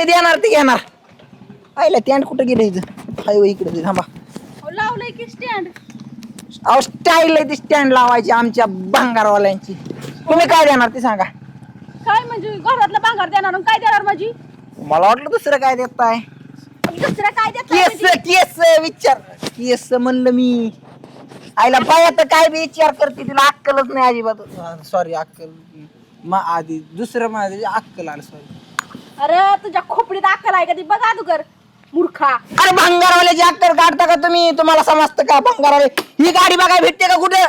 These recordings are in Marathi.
तुम्ही देणार ते घेणार. आईला टँड कुठं गेलं इथं? हाय इकडे थांबा. अहो, लावलंय की स्टँड अहो स्टाईल आहे ती स्टँड लावायची आमच्या भंगारवाल्यांची. तुम्ही काय देणार ते सांगा. काय म्हणजे घरातलं भांगार देणार आणि काय देणार माझी? मला वाटलं दुसरं काय देताय. दुसरं काय देत केस केस विचार. केस म्हणलं मी. आईला बाया तर काय बी विचार करते तिला अक्कलच नाही अजिबात. सॉरी अक्कल. मा आधी दुसरं माझं अक्कल आलं सॉरी अरे तुझ्या खोपडीत अक्कल आहे का ती? बघा तू कर मूर्खा. अरे भंगारवाल्याची अक्कल काढता का तुम्ही? तुम्हाला समजतं का भंगारवाले? ही गाडी बघाय भेटते का कुठं?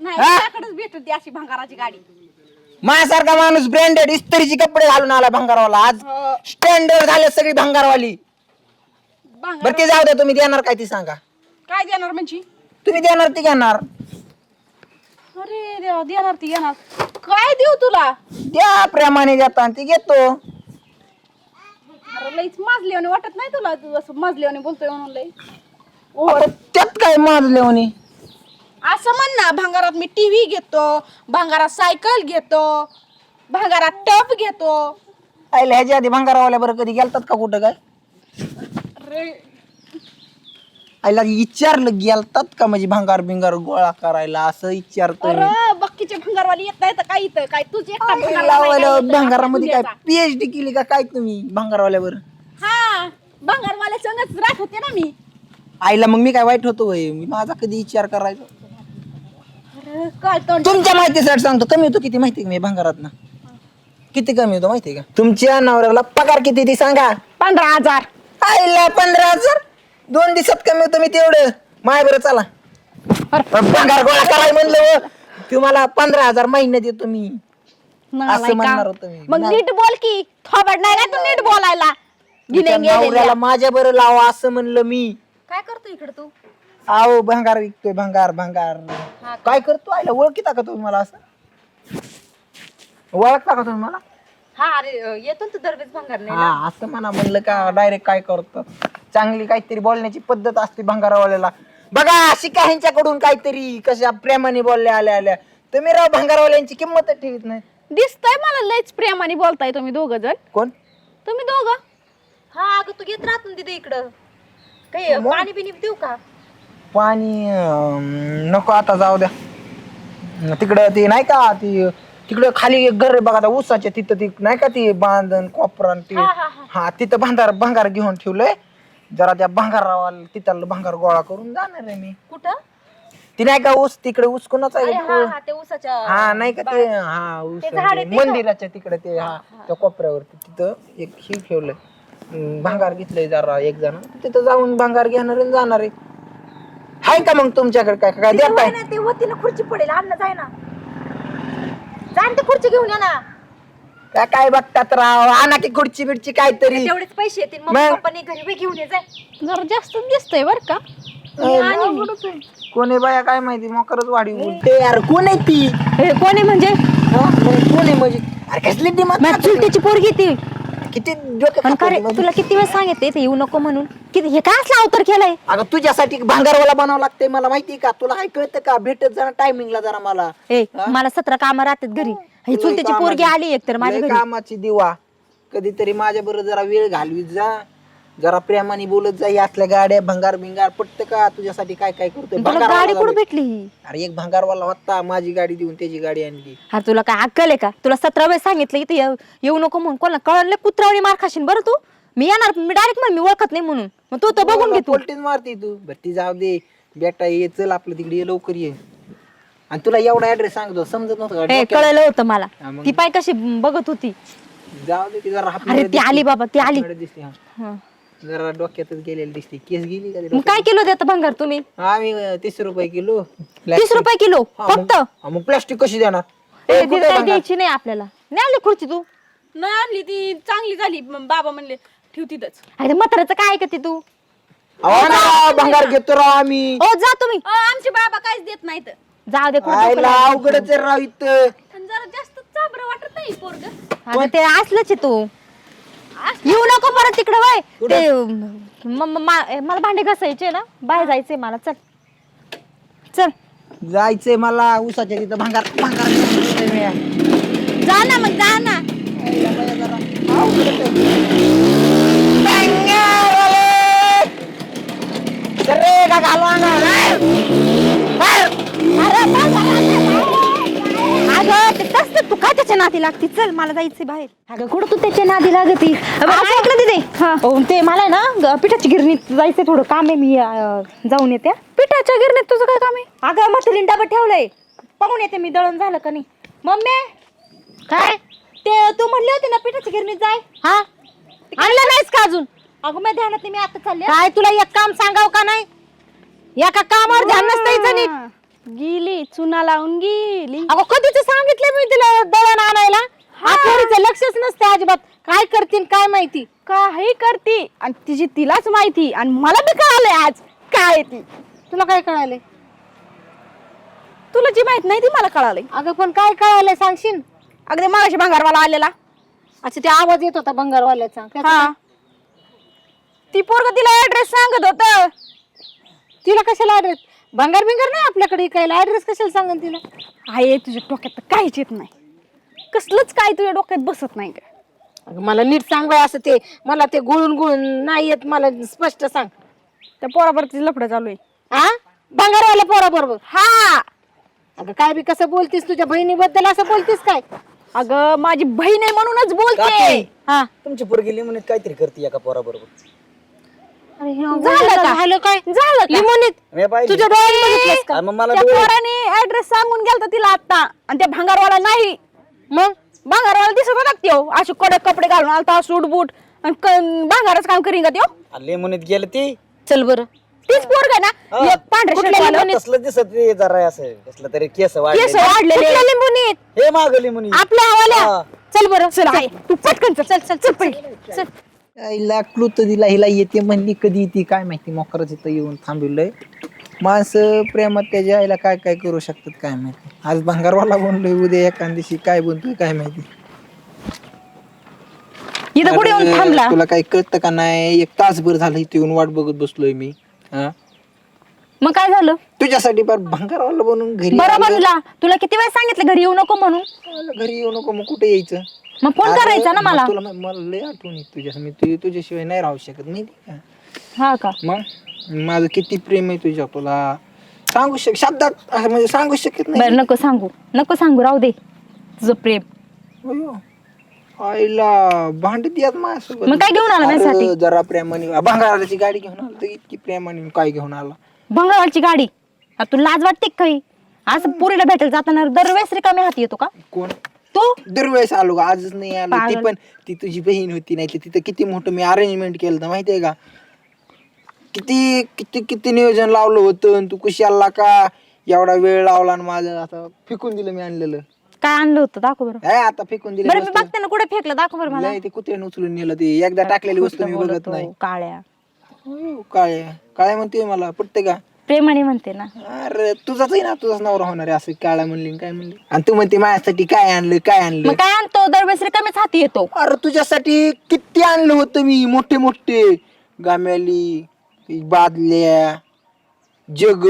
नाही हा? भेटत ती अशी भांगाराची गाडी. माझ्यासारखा माणूस ब्रँडेड इस्त्रीचे कपडे घालून आला भंगारवाला. आज हो, स्टँडर्ड झाले सगळी भंगारवाली. भांगार बरं ते जाऊ द्या तुम्ही देणार काय ती सांगा. काय देणार म्हणजे? तुम्ही देणार ती घेणार. अरे देवा देणार ती येणार काय देऊ तुला? द्या प्रेमाने देता आणि ती घेतो. लईच माजल्याने वाटत नाही तुला तू असं माजल्याने बोलतोय म्हणून लई. अरे त्यात काय माजले म्हणे असं म्हण ना भांगारात मी टीव्ही घेतो भांगारात सायकल घेतो भांगारात टप घेतो. आईला ह्याच्या आधी भंगारवाल्या बरं कधी गेलतात का कुठं काय? अरे आईला विचारलं गेलतात का म्हणजे भंगार बिंगार गोळा करायला? असं विचारतोय. अरे बक्कीचे भंगारवाली येत नाही तर काय इथं? काय तुझे एकटा लावायला? भंगारामध्ये काय दुनियाचा. पीएचडी केली का काय तुम्ही भंगारवाल्यावर? हा भंगारवाल्या संगच राहत होते ना मी. आईला मग मी काय वाईट होतो होय? मी माझा कधी विचार करायचा? अरे तुमच्या माहितीसाठी सांगतो कमी होतो किती माहिती का मी भंगारात ना किती कमी होतो माहिती का? तुमच्या नवऱ्याला पगार किती ती सांगा. पंधरा हजार. आईला पंधरा हजार? दोन दिवसात कमी होतो मी तेवढं. माय बरं चला. पगार गोळा कराय म्हणलं. तुम्हाला पंधरा हजार महिने देतो मी. असं म्हणणार होतो मी. मग नीट बोल की थोबड नाही ना तू नीट बोलायला. तुमच्या नवऱ्याला माझ्या बरं लावा असं म्हणलं मी. काय करतो इकडे तू? आहो भंगार विकतोय भंगार भंगार. काय करतो? आईला ओळखीता का तुम्ही मला असं? ओळखता का तुम्ही मला? हा अरे येतो तू दरवेळेस भंगार हा असं म्हणा म्हणलं का डायरेक्ट काय करतो? चांगली काहीतरी बोलण्याची पद्धत असते भंगारवाल्याला. बघा शिका ह्यांच्याकडून काहीतरी कशा प्रेमाने बोलल्या आल्या आल्या. तुम्ही राव भंगारवाल्यांची किंमत ठेवीत नाही. दिसतंय मला लयच प्रेमाने बोलताय तुम्ही दोघ जण. कोण? तुम्ही दोघं. हा अगं तू घेत राहतो तिथे इकडं. काही पाणी बिनी देऊ का? पाणी अं, नको आता जाऊ द्या. तिकडं ते नाही का ती तिकडं खाली एक घर आहे बघा त्या ऊसाच्या तिथं ती नाही का ती बांधण कोपरा ते? हा तिथं भांगार भांगार घेऊन ठेवलंय. जरा त्या भांगारावाला तिथं भांगार गोळा करून जाणार आहे मी. कुठं? ती नाही का ऊस तिकडे ऊस कोणाचा आहे अरे हा हा ते हा नाही का ते हा ऊस ते मंदिराच्या तिकडे ते हा त्या कोपऱ्यावरती तिथं एक ही ठेवलंय. भांगार घेतलंय जरा एक जण. तिथं जाऊन भांगार घेणार आणि जाणार आहे. हाय का मग तुमच्याकडे काय काय देताय? ना ते होती ना खुर्ची पडेल अन्न जाय ना. जा ना ते खुर्ची घेऊन या ना. काय काय बघतात राव? आणा की खुर्ची बिडची काहीतरी. तेवढेच पैसे येतील. मग मग? पप्पाने घरी बी घेऊन ये जाय जरा जास्त दिसतंय बर का? कोणी बाया काय माहिती? मोकरच वाढी उलटे यार कोण आहे ती? हे कोणी म्हणजे? कोण आहे म्हणजे? अरे कसली डिमांड चुलतीची पोरगी ती. किती डोकं पण खरे. तुला किती वेळ सांगितले इथे येऊ नको म्हणून? किती हे काय असला अवतार केलाय? अगं तुझ्यासाठी भांगारवाला बनावं लागतंय मला माहिती का? तुला काय कळतं का? भेटत जरा टायमिंगला जरा मला. ए मला सतरा कामं राहतात घरी. ही चुलतीची पोरगी आली एक तर माझ्या लय घरी. कामाची दिवा. कधीतरी माझ्या बरोबर जरा वेळ घालवीत जा. जरा प्रेमाने बोलत जा या असल्या गाड्या भंगार भिंगार पटत का? तुझ्यासाठी काय काय करतोय? तुला भंगारवाला गाडी कुठं. भेटली? ही अरे एक भंगारवाला होता माझी गाडी देऊन त्याची गाडी आणली. हा तुला काय अक्कल आहे का? तुला सतरा वेळ सांगितलं इथे येऊ येऊ नको म्हणून. कोणाला कळलं कुत्रावणी मार खाशीन बरं तू. मी येणार मी डायरेक्ट म्हण मी ओळखत नाही म्हणून. मग तू तर बघून घे तू. पोल्टीच मारते तू. बरं ती जाऊ दे. बेटा ये चल आपलं तिकडे ये लवकर ये. आणि तुला एवढा ऍड्रेस सांगतो समजत नव्हतं का? हे डोक्यात- कळलं होतं मला. हा, मग? ती पाय कशी बघत होती. जाऊ दे ती जरा अरे ती. आली बाबा ती आली. हा. हा. जरा डोक्यातच गेलेली दिसते. केस गेली का ती मग काय किलो देता भंगार तुम्ही? आम्ही अं, तीस रुपये किलो तीस रुपये किलो? फक्त मग- हा, प्लास्टिक कशी देणार? ए, ए, ती कुठे काय भंगार? द्यायची नाही आपल्याला. नाही आणली खुर्ची तू? नाही आणली ती चांगली झाली. मग बाबा म्हणले ठेव तिथंच. अरे म्हाताऱ्याचं काय ऐकते तू? अहो ना, भंगार घेतो राव आम्ही. ओ जा तुम्ही. अ, आमचे बाबा काहीच देत नाहीत. जाऊ दे कुठं आयला अवघडच आहे राव इथं. जरा जास्त चाबर वाटत नाही पोरग. अगं ते असलंच आहे तू. येऊ नको परत तिकडे वय. ते म- म- मा- ए, मला भांडे घासायचे ना. बाहेर जायचंय मला. चल. चल. जायचंय मला उसाच्या तिथं भंगार भंगार जा ना मग जा ना. अगं ते काय त्याच्या नादी लागती? चल मला जायचंय बाहेर. अगं कुठं तू त्याच्या नादी लागती? ऐकलं तिथे हो, ते मला ना ग- पिठाची गिरणीत जायचंय थोडं. काम आहे मी अं, जाऊन येते. पिठाच्या गिरणीत तुझं काय काम आहे? अगं म्हातारीने डबा ठेवलंय. पाहून येते मी दळण झालं का नाही. मम्मी! काय? ते तू म्हणली होती ना पिठाच्या गिरणीत जाय? हा? आणलं नाहीस का अजून? अगं मी ध्यानात नाही, मी आता चालले. काय तुला एक काम सांगाव का नाही? एका कामावर ध्यान नसतं नीट. गेली चुना लावून गेली. अगं कधीच सांगितलं मी तिला दळण आणायला. आठवडीचं लक्षच नसते अजिबात. काय करतील काय माहिती? काही करती. आणि तिची तिलाच माहिती. आणि मला बी कळालंय आज. काय ती? तुला काय कळालंय? तुला जी माहीत नाही ती मला कळालंय. अगं पण काय कळालंय सांगशील? अगदी मागाशी भांगारवाला आलेला. अच्छा ते आवाज येत होता बंगारवाल्याचा त्याचं हा. ती पोरग तिला ऍड्रेस सांगत होत? तिला कशाला ऍड्रेस भंगार बिंगार नाही आपल्याकडे इकायला ऍड्रेस कशाला सांगन तिला? आहे तुझ्या डोक्यात तर काहीच येत नाही. कसलंच काय तुझ्या डोक्यात बसत नाही का? अगं मला नीट सांग बाई असं ते. मला ते गुळून गुळून नाही येत मला स्पष्ट सांग. त्या पोराबरोबर लफडं चालू आहे. हा भंगारवाल्या पोरा बरोबर हा. अगं काय बी कसं बोलतीस तुझ्या बहिणीबद्दल असं बोलतीस काय? अगं माझी बहीण आहे म्हणूनच बोलते. काकी. हा. तुमची पोरगी लिमोनीत काहीतरी करते एका पोराबरोबर. झालं का? झालं काय? झालं का? लिमोनीत मी पाहिली. तुझ्या डोळ्यात बघितलंस का? अरे मग मला त्या डोळे पोराने ऍड्रेस सांगून गेलता तिला आता आणि त्या भांगारवाला नाही. मग? भांगारवाला दिसत होता का त्यो? असे कडक कपडे घालून आलता सूट बूट. आणि क- भांगारच काम करीन का त्यो? लिमोनीत गेलं ती. चल बरं. तीच पोरग ना? हा. एक पांढरे कुठल्या? तसलं दिसत ते जरा असं कसलं तरी केस केस वाढले वाढलेले. कुठल्या लिंबुनीत हे माग लिमोनी आपल्या हवाल्या. हा. चल बरं चल आहे तू पटकन चल चल चल चल. चल. आईला क्लूत दिला हिला येते म्हणली कधी येते काय माहिती मोकरच इथं येऊन थांबवलंय. माणसं प्रेमात त्याच्या आईला काय काय करू शकतात काय माहिती. आज भंगारवाला बनलोय उद्या एका दिवशी काय बनतोय काय माहिती. इथं कुठे येऊन अरे, थांबला? तुला काही कळतं का नाही? एक तासभर झालं इथे येऊन वाट बघत बसलोय मी. हा? मग काय झालं? तुझ्यासाठी फार भंगारवाला बनून घरी बरं आलं. म्हणला तुला किती वेळ सांगितलं घरी येऊ नको म्हणून? आलं, घरी येऊ नको मग कुठे यायचं? मग फोन अरे, करायचा ना मग मला. तुला मा- मला लय आठवण येत तुझ्या मी तु- तुझ्याशिवाय नाही राहू शकत माहिती का? हा का? मग? माझं किती प्रेम आहे तुझ्या तुला सांगू शक शब्दात असं म्हणजे सांगू शकत नाही. नको सांगू नको सांगू राहू दे तुझं प्रेम. अयो. आईला भांडत यात माझ्यासोबत. मग काय घेऊन आला अरे, माझ्यासाठी? जरा प्रेमाने भांगाराची गाडी घेऊन आला तर इतकी प्रेमाने काय घेऊन आला? भंगारवालची गाडी? तुला लाज वाटते का काही? असं पुरीला भेटायला जाताना दरवेळेस रिकामी हाती येतो का? कोण? तू? दरवेळेस आलो का आजच नाही आलो. ती पागल. पण ती तुझी बहीण होती नाही तिथं किती मोठं मी अरेंजमेंट केलं होतं माहितीये का? किती किती किती नियोजन लावलं होतं आणि तू कशी आला का? एवढा वेळ लावला आणि माझं आता फेकून दिलं मी आणलेलं. काय आणलं होतं? दाखव बरं. काय आता फेकून दिलं बरं मी बघते ना कुठे फेकलं. दाखव बरं मला. ते कुत्र्याने उचलून नेलं ते. एकदा टाकलेली वस्तू मी बघत नाही. काळ्या. हो, काळे काळे म्हणते मला पटते का? प्रेमाने म्हणते ना. अरे तुझाच आहे ना तुझाच नवरा होणार आहे असं काळा म्हणली आणि काय म्हणली. आणि तू म्हणते माझ्यासाठी काय आणलं काय आणलं? मग काय आणतो? दरवेळेस रिकामीच हाती येतो. अरे तुझ्यासाठी किती आणलं होतं मी मोठे मोठे. गाम्याली बादल्या जग.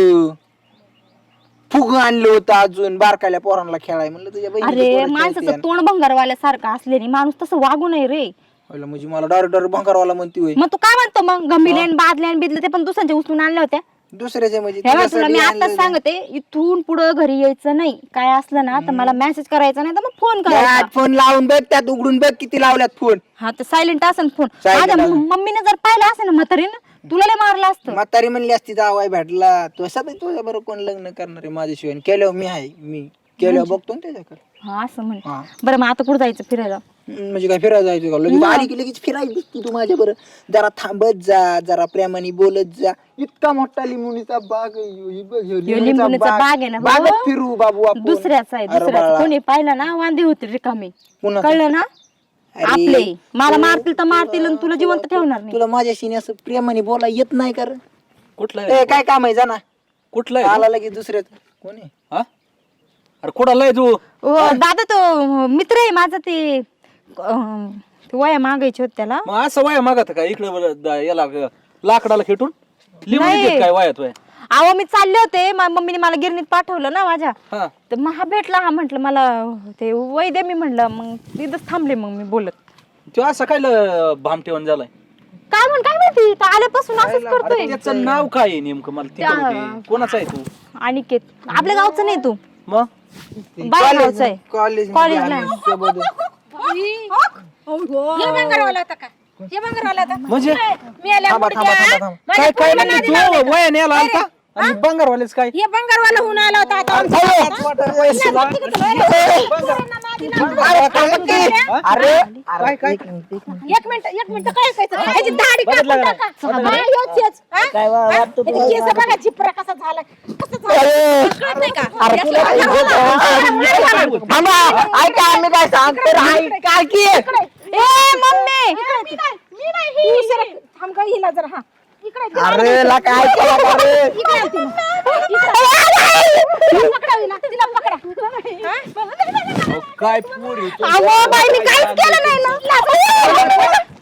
फुग आणलं होतं अजून बारकाल्या पोरांना खेळाय म्हणलं तुझ्या अरे माणसाचं तोंड भंगारवाल्यासारखं असल्याने माणूस तसं वागू नये रे. म्हणजे मला डायरेक्ट डायरेक्ट भंगारवाला म्हणते होय. मग तू काय म्हणतो मग? गंभीर बादल्या बिदल्या ते पण दुसऱ्यांच्या उचलून आणल्या होत्या? दुसऱ्याच्या म्हणजे तुला मी तुझ्यासाठी आताच आणलं. सांगते इथून पुढं घरी यायचं नाही. काय असलं ना तर मला मेसेज करायचा नाही तर मग फोन करायचा. त्यात फोन लावून बघ त्यात उघडून बघ किती लावल्यात फोन हा तर सायलेंट असेल फोन Silent माझ्या असेल. मम्मीने जर पाहिलं असेल ना म्हातारीनं तुला लय मारलं असतं. म्हातारी म्हणली असती जावाय भेटला. तू असा तुझ्या बरोबर कोण लग्न करणार आहे माझ्याशिवाय? केल्यावर मी आहे मी केल्यावर बघतो ना त्याच्याकडे. हा असं म्हण. हा. बरं मग आता कुठं जायचं फिरायला? म्हणजे काय फिरायला जायचं का? लगेच आली की लगेच फिरायला दिसती तू माझ्या बरं. जरा थांबत जा जरा प्रेमाने बोलत जा. इतका मोठा लिंबुनीचा बाग आहे ह्यो, ही बघ, ह्यो लिंबुनीचा लिंबुनीचा बाग. आहे ना. बागेत फिरू बाबू आपण. दुसऱ्याचा आहे अरे दुसऱ्याचा. बाळा. कोणी पाहिलं ना वांदे होते रिकामे. कुणाचं? कळलं ना? अरे, आपले. मला मारतील तर मारतील आणि तुला जिवंत ठेवणार नाही. तुला माझ्याशी असं प्रेमाने बोला येत नाही कर कुठला काय काम आहे? जा ना. कुठला आहे? आला लगेच दुसऱ्याच. कोण? हा? अरे कुठाला आहे तू? ओ, दादा तो मित्र आहे माझा ते अं, ते वया मागायचे होते त्याला. मग असं वाया मागत का? इकडे दा- याला ग- लाकडाला खेटून? लिहून नाही. देत काय वायात वाया? अहो मी चालले होते. मा- मम्मीने मला गिरणीत पाठवलं ना माझ्या. हा. तर मग हा भेटला हा म्हटलं मला ते वय दे मी म्हटलं मग तिथंच थांबले मग मी बोलत. तो असं काय ल- भाम ठेवून झालाय? काय म्हण काय माहिती? तो आल्यापासून असंच करतोय. त्याचं नाव काय आहे नेमकं? मला. कोणाचं आहे तू? अनिकेत. आपल्या गावचं नाही तू. मग? बाहेर गावचं आहे कॉलेज कॉलेजला आहे. हे बंगारवाला होता का? हे बंगारवाला होता? म्हणजे मी आल्या थांबा थांबा मुडद्या. थांबा थांबा. माझ्या काय काय पोरीला म्हणजे नादी लावली. तू वयाने आला आलता आणि बंगारवालेच काय? हे बंगारवाला होऊन आला होता आता. आमच्या अरे काय काय एक मिनिट एक मिनिट. काय ऐकायचं ह्याची दाढी कापून टाका. हा, ह्योच, ह्योच. हा? हा? ह्याचे केस बघा चिपरा कसा झाला कसं झालं. कळत नाही का थांबा ऐका मी काय सांगतो ऐका की ए मम्मी मी नाही, मी नाही, ही सरक. थांब गं, हिला जरा हा इकडे तिला अरे ला काय ऐका ला रे इकडे आहे ती. इकडे. तिला पकडा हिला, तिला पकडा. हा? अहो, काय पोरी तू अहो बाई मी काहीच केलं नाही ना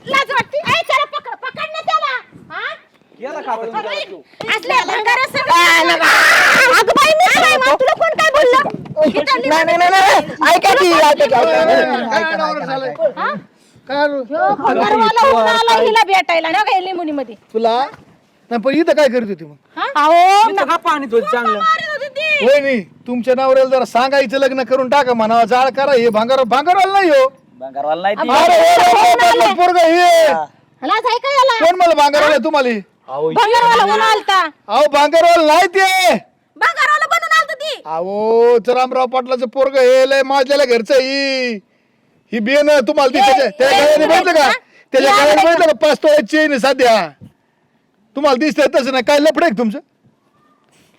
लाज वाटते ऐ, त्याला पकड पकड ना त्याला हा? गेला का आता तुझ्या तू? असल्या भंगारासंग- अगं बाई मी काय मग तुला कोण काय बोललं नाही नाही नाही, नाही ऐका की ऐका की, ऐका की, ऐका की. ह्यो भंगारवाला होऊन आला हिला भेटायला ना काय लिंबुनीमध्ये? तुला? नाही पण इथं काय करत होती मग? अहो इथं का पाणी चांगलं. होय नाही तुमच्या नवऱ्याला जरा सांगायचं लग्न करून टाका म्हणावं जाळ करा हे भांगार भांगारवाला नाही हो. अरे हे लोकांचं पोरगं हे. लाज आहे का याला. कोण मला भांगारवाला तुम्हाला? अहो भंगारवाला आलता. अहो भांगारवाला नाही ते. भंगारवाला बनून आलता ती अहो रामराव पाटलाचं पोरग हे लय माझ्याला घरचं ही ही बेन तुम्हाला ती त्याच्या त्या गळ्याने बघितलं का? त्याच्या गळ्याने बघितलं का? पाच तोळ्याची चेन सध्या. तुम्हाला दिसतंय तसं नाही. काय लफड आहे का तुमचं?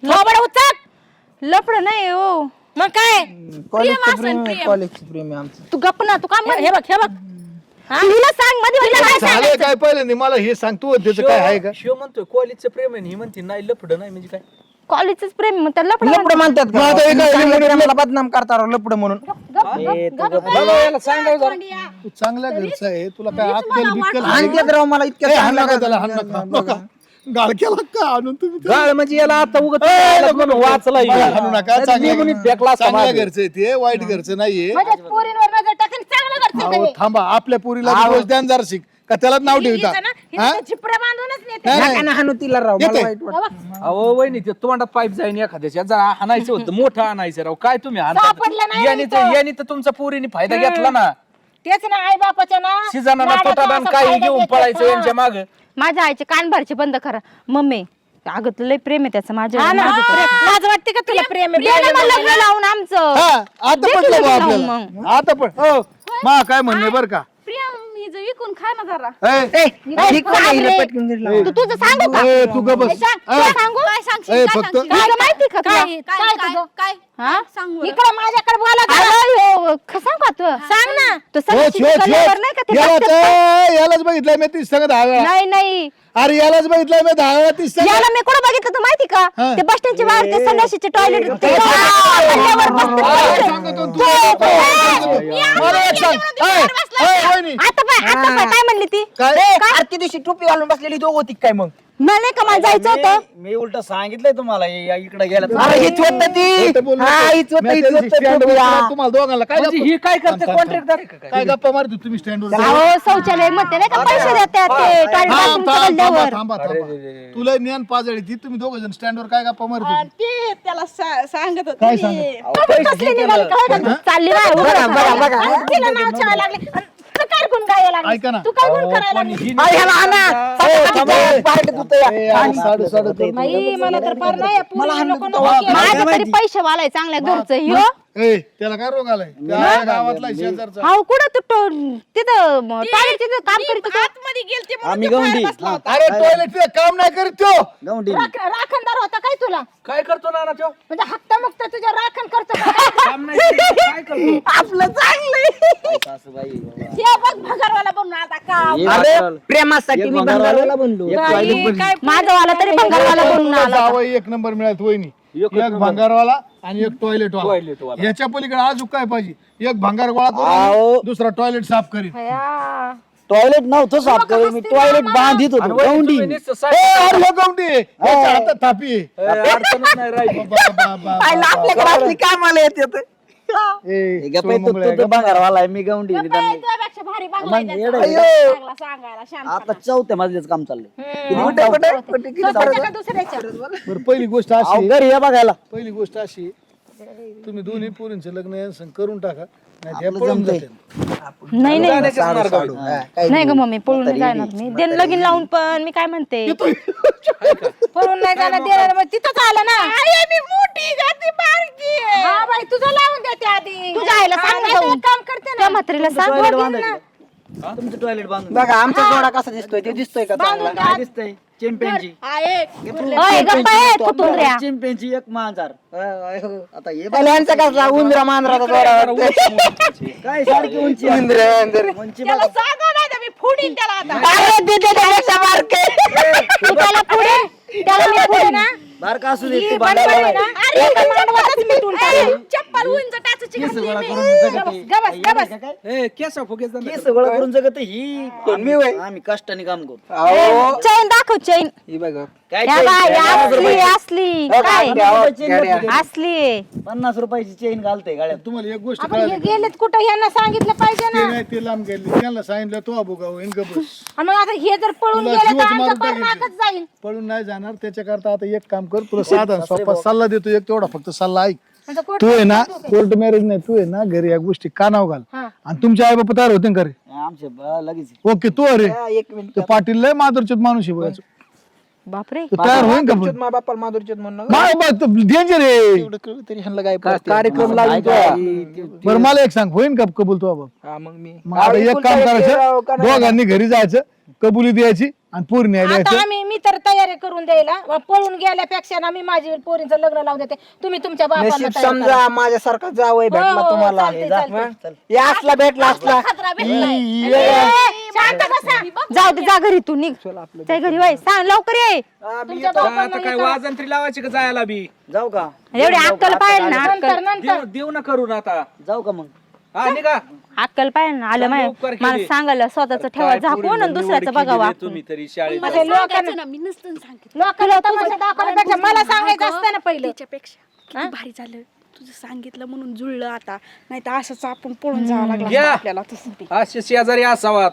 थोबड उचक लफड नाही हो. मग काय? कॉलेजचं प्रेम आहे, कॉलेजचं प्रेम आहे आमचं. तू गप ना तू काम हे बघ हे बघ. हिला सांगमध्ये मध्ये काय सांग काय पहिल्यांदा? मला हे सांगतो त्याचं काय आहे का? शिव म्हणतोय कॉलेजचं प्रेम आहे आणि ही म्हणते नाही लफड नाही म्हणजे काय? कॉलेजच प्रेम त्याला लफड लपड म्हणतात मग आता हे का बदनाम करता राव लपड म्हणून. तू चांगल्या घरचं आहे तुला काय अक्कल बिक्कल आहे का? आणतात राव मला ए, इतक्या हाण नका त्याला, हाण नका, नका. गाळ केला का? आणून तुम्ही? गाळ म्हणजे याला आता उगत वाचला मला हाणू नका. फेकला चांगल्या असता चांगल्या मागे. घरचं आहे ते वाईट घरचं नाहीये. माझ्या पोरींवर नजर टाकून चांगलं करते अहो थांबा आपल्या पुरीला रोज ध्यान जरा शिक का त्यालाच नाव ठेवता? हा? चिपऱ्या बांधूनच नेते. नाही, नका नाही. ना हाणू तिला राव मला येते. वाईट वाटतं. अहो वहिनी ते तोंडात पाईप जाईन एखाद्याच्या. जरा हाणायचं होतं मोठं आणायचं राव. काय तुम्ही सापडलं नाही याने तर याने तर तुमचा पोरीने फायदा घेतला ना. तेच ना आई बापाच्या ना असा काही फायदा घेऊन. पळायचं. यांच्या माग. माझ्या आईचे कान भरचे बंद करा. मम्मी अगं तुला लय प्रेम आहे त्याचं. माझ्या हा ना, प्रेम- लाज वाटते का तुला प्रेम आहे? लग्न लावून आमचं. हा आता दे आपल्याला. आता पण हो मा काय म्हणणे बर का? विकून खा ना जरा ए. तू तुझं सांगू का ए, तू ग बस सांग, ए, सांगू काय सांगशील ए, काय फक्त- सांगशील? तुला माहिती का तुला? काय काय तुझं? काय हा? इकडं माझ्याकडे बोला जरा. अगं, ह्यो, ख- सांग का तू. सांग ना. तो हो, नाही का ते यालाच बघतात का? ए, यालाच बघितलंय मी तीस संग दहा वेळा नाही नाही. अरे यालाच बघितलंय मी दहा वेळा तीस याला मी कुठं बघितलं तू माहिती का? हा. ते बस स्टँडच्या बाहेर ते संडाशीचे टॉयलेट काय सांगतो तू? मला एक सांग. ए, ए, वहिनी. आता पाय आता पाय काय म्हणली ती? काय? अरे ती दिवशी टोपी घालून बसलेली दोघ होती काय मग? मला नाही का मला जायचं होतं? मी उलट सांगितलंय तुम्हाला इकडे गेला अरे हीच होत ती. हा. हीच होत हीच होत वर हा. तुम्हाला दोघांना काय म्हणजे गप्पा- ही काय करते थांब, थांब, कॉन्ट्रॅक्टदार आहे का काय गप्पा मारतो तुम्ही स्टँडवर अहो शौचालयमध्ये नाही का पैसे देतात ते टॉयलेट थांब बाथरूम थांब थांबा चालल्यावर थांबा थांबा. तुला ज्ञान पाजळी ती तुम्ही दोघ जण स्टँडवर काय गप्पा मारतो ते त्याला सा- सांगत होते काय मी. सांग कसली निघाली? काय गं? चालली नाही बघा उघड बघा बघा. आणि तिला नाव ठेवायला लागले. आणि गुण गायला लागली ऐका ना. तू काय गुण करायला लागली आई, ह्याला आणा. सारखं पार्टीत होतं या. ए, अरे, साडू साडू करतो. बाई मला तर फार नाही या मला पोरीला हाणलं नको होतं. नको. केलं. माझं तरी पैसे वालाय चांगल्या घरचं ह्यो. ए त्याला काय रोग आलाय? त्या गावातला शेजारचा. हा कुठं तू तिथं टॉयलेट तिथं काम करीत होता? आतमध्ये गेलते म्हणून आम्ही तो बाहेर गवंडी बसला होता. अरे टॉयलेट काम नाही करीत तो राख- राखणदार होता काय तुला? काय करतो ना तो म्हणजे हप्ता मुक्त तुझ्या राखण करतो का? काम नाही करत, काय करतो आपलं चांगलंय सासूबाई बाबा. ते बघ भगरवाला बनून आता का एक अरे प्रेमासाठी एक मी बनलो. माझा वाला तरी भंगारवाला बनून आला. जावई एक नंबर मिळाला वहिनी. एक भांगारवाला आणि एक टॉयलेट वाला. याच्या पलीकडे अजून काय पाहिजे? एक भांगार गोळा करून. दुसरा टॉयलेट साफ करीन. टॉयलेट नव्हतं साफ करे मी टॉयलेट बांधित होतो ए, अरे हे गवंडी आहे. याच्या हातात थापी आहे. बा, बा, बा, पाहिलं आपल्याकडे असली कामाला येते ए, हे गप्प तो- गप्प. भांगारवाला आहे मी गावंडी गप्प आहे, तुझ्यापेक्षा भारी बांगला आहे मग त्याचा. येडं. आहे. चांगला सांगायला शांत आता चौथ्या मजल्याचं काम चाललंय. कुठे कुठे? कुठे किती स्वतःच्या का दुसऱ्याच्या. बरं पहिली गोष्ट अशी अहो, घरी या बघायला. पहिली गोष्ट अशी तुम्ही दोन्ही पोरींचे लग्न यांचं करून टाका नाही ते आपलं पळून जमतंय. जाते नाही ग मम्मी पळून नाही जाणार मी. देण लगीन लावून पण मी काय म्हणते? पळून नाही जाणार देणार मग तिथंच आलं ना. आई मी मोठी का? ती बारकी. हा बाई तुझं लावून देते आधी. तुझ्या आईला सांग जाऊन. काम करते त्या ना म्हातारीला सांग तुमचं टॉयलेट बांधून. बघा आमचा जोडा कसा दिसतोय ते दिसतोय का चांगला? काय दिसतंय. एक. अय गप्पा आहे एक मांजार. आता हे बघ, पहिल्यांचा कसला उंदरा मांजराचा जोडा वाटतोय. काय सारखी उंची आहे. उंदरे, उंदरे. उंची त्याला बघा. सांगा नाही तर मी फोडीन त्याला आता. अरे तिथे त्यापेक्षा बारके. तू त्याला पुढे त्याला मी पुढे ना बारका असू दे तू बडबड भांडायला आहे ना, आहे. अरे एका मांडवातच मिटून टाकू. चप्पल उंच टाचूची केस घातली गोळा मी. करून जगत आहे. गबस, गबस. काय- काय? ए केसा फुगेच केस गोळा करून जगत आहे ही कोण मी होय? आम्ही कष्टाने काम करू अहो, चैन दाखव चैन ही बघा. काय असली रुपयाची- असली हो, काय. असली पन्नास रुपयाची चेन घालते गाड्यात तुम्हाला एक गोष्ट आपण हे कळाली का? गेलेत कुठं? यांना सांगितलं पाहिजे ते ना नाही ते लांब गेले. त्यांना सांगितलं तो अबू गाव येईन का बस. आणि मग आता हे जर पळून तुला गेले तर जीवच आमचं मारून कर्नाकच टाकायचं. जाईल. पळून नाही जाणार. त्याच्या करता आता एक काम कर. तुला साधा सोपा सल्ला देतो. एक तेवढा फक्त सल्ला ऐक. आता तू आहे ना कोर्ट मॅरेज नाही तू आहे ना घरी या गोष्टी कानाव घाल. हा. आणि तुमचे आई बाप तयार होते ना घरी आमचे बा- लगेच. ओके तू अरे. हा, एक मिनिट. तो पाटील लय माधुरचेत माणूस आहे बघायचं बापरे. तयार होईन का पण मा बापाला माधुरचेत म्हणणं माय बा डेंजर आहे. एवढं कळलं तरी ह्यांना काय कार्यक्रम लावून बरं मला एक सांग होईन का कबूल तो बाबा हा मग मी. मग आता एक काम करायचं दोघांनी घरी जायचं कबुली द्यायची आणि पोरी आता आम्ही मी तर तयारी करून द्यायला. व पळून गेल्यापेक्षा ना मी माझी पोरींचं लग्न लावून देते. तुम्ही तुमच्या बापाला नशीब तयार करा. समजा माझ्यासारखा जावय भेटला हो, तुम्हाला. चालतंय, चालतंय. मग? या असला भेटला असला. खतरा भेटलाय. ए, शांत बसा. जाऊ दे जा घरी तू निघ. त्या घरी वय सांग लवकर ये. तुमच्या बापाला आता काय वाजंत्री लावायची का जायला बी? जाऊ का? एवढी अक्कल पाहिजे ना. नंतर नंतर देऊ देऊ ना करून आता. जाऊ का मग? हा निघा. अक्कल पाहिजे ना आलं माय. उपकार केले. मला सांगायला स्वतःच ठेवा काय झाकून पोरींना दुसऱ्याचं निवड बघावा. केली तुम्ही तरी शाळेत. लोकांना लोकांना तमाशा दाखवण्यापेक्षा मला सांगायचं असतं ना पहिलं. तिच्यापेक्षा किती भारी झालं. तुझं सांगितलं म्हणून जुळलं आता. नाही तर असंच आपण पळून जावं लागलं आपल्याला तसं ते. असे शेजारी असावात.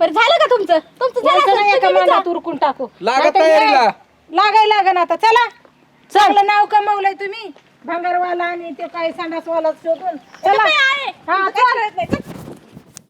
बरं झालं का तुमचं? तुमचं झालं ना एका मांडात उरकून टाकू. लागा नाहीतर तयारीला. हे, लागायला लागन आता. चला. चांगलं नाव कमवलंय तुम्ही. भंगारवाला आणि ते काय संडासवाला शोधून. चला. हा, चल.